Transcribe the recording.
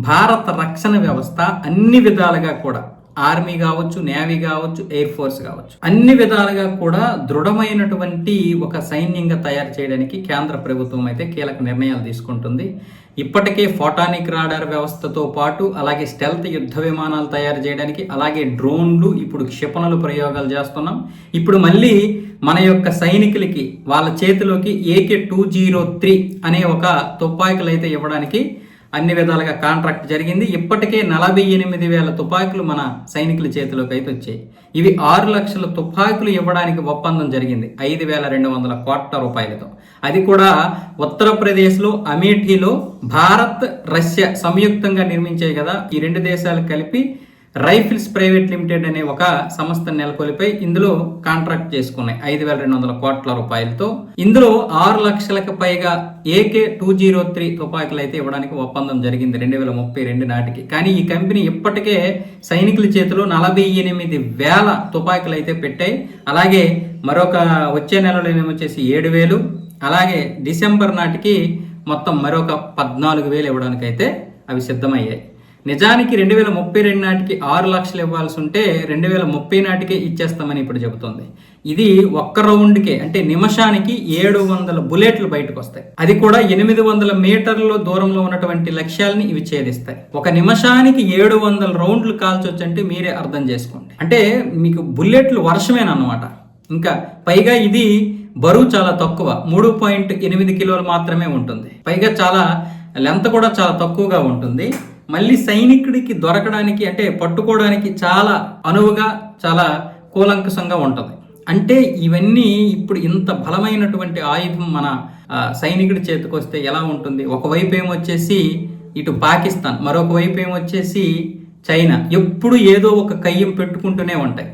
భారత రక్షణ వ్యవస్థ అన్ని విధాలుగా కూడా ఆర్మీ కావచ్చు నేవీ కావచ్చు ఎయిర్ ఫోర్స్ కావచ్చు అన్ని విధాలుగా కూడా దృఢమైనటువంటి ఒక సైన్యంగా తయారు చేయడానికి కేంద్ర ప్రభుత్వం అయితే కీలక నిర్ణయాలు తీసుకుంటుంది. ఇప్పటికే ఫోటానిక్ రాడార్ వ్యవస్థతో పాటు అలాగే స్టెల్త్ యుద్ధ విమానాలు తయారు చేయడానికి అలాగే డ్రోన్లు ఇప్పుడు క్షిపణులు ప్రయోగాలు చేస్తున్నాం. ఇప్పుడు మళ్ళీ మన యొక్క సైనికులకి వాళ్ళ చేతిలోకి ఏకే టూ జీరో త్రీ అనే ఒక తుపాకులు అయితే ఇవ్వడానికి అన్ని విధాలుగా కాంట్రాక్ట్ జరిగింది. ఇప్పటికే నలభై ఎనిమిది వేల తుపాకులు మన సైనికుల చేతిలోకి అయితే వచ్చాయి. ఇవి ఆరు లక్షల తుపాకులు ఇవ్వడానికి ఒప్పందం జరిగింది. ఐదు వేల రెండు వందల కోట్ల రూపాయలతో. అది కూడా ఉత్తరప్రదేశ్లో అమేఠీలో భారత్ రష్యా సంయుక్తంగా నిర్మించాయి కదా. ఈ రెండు దేశాలు కలిపి రైఫిల్స్ ప్రైవేట్ లిమిటెడ్ అనే ఒక సంస్థ నెలకొల్పై ఇందులో కాంట్రాక్ట్ చేసుకున్నాయి. ఐదు వేల రెండు వందల కోట్ల రూపాయలతో. ఇందులో ఆరు లక్షలకు పైగా ఏకే టూ జీరో త్రీ తుపాకులు అయితే ఇవ్వడానికి ఒప్పందం జరిగింది రెండు వేల ముప్పై రెండు నాటికి. కానీ ఈ కంపెనీ ఇప్పటికే సైనికుల చేతిలో నలభై ఎనిమిది వేల తుపాకులు అయితే పెట్టాయి. అలాగే మరొక వచ్చే నెలలో వచ్చేసి ఏడు వేలు. అలాగే డిసెంబర్ నాటికి మొత్తం మరొక పద్నాలుగు వేలు ఇవ్వడానికి అయితే అవి సిద్ధమయ్యాయి. నిజానికి రెండు వేల ముప్పై రెండు నాటికి ఆరు లక్షలు ఇవ్వాల్సి ఉంటే రెండు వేల ముప్పై నాటికే ఇచ్చేస్తామని ఇప్పుడు చెబుతోంది. ఇది ఒక్క రౌండ్కే అంటే నిమిషానికి ఏడు వందల బుల్లెట్లు బయటకు వస్తాయి. అది కూడా ఎనిమిది వందల మీటర్ల దూరంలో ఉన్నటువంటి లక్ష్యాలని ఇవి ఛేదిస్తాయి. ఒక నిమిషానికి ఏడు వందల రౌండ్లు కాల్చొచ్చు అంటే మీరే అర్థం చేసుకోండి. అంటే మీకు బుల్లెట్లు వర్షమేనమాట ఇంకా పైగా ఇది బరువు చాలా తక్కువ మూడు పాయింట్ ఎనిమిది కిలోలు మాత్రమే ఉంటుంది. పైగా చాలా లెంత్ కూడా చాలా తక్కువగా ఉంటుంది. మళ్ళీ సైనికుడికి దొరకడానికి అంటే పట్టుకోవడానికి చాలా అనువుగా చాలా కూలంకషంగా ఉంటుంది. అంటే ఇవన్నీ ఇప్పుడు ఇంత బలమైనటువంటి ఆయుధం మన సైనికుడి చేతికి వస్తే ఎలా ఉంటుంది? ఒకవైపు ఏమొచ్చేసి ఇటు పాకిస్తాన్ మరొక వైపు ఏమొచ్చేసి చైనా. ఎప్పుడు ఏదో ఒక కయ్యం పెట్టుకుంటూనే ఉంటాయి.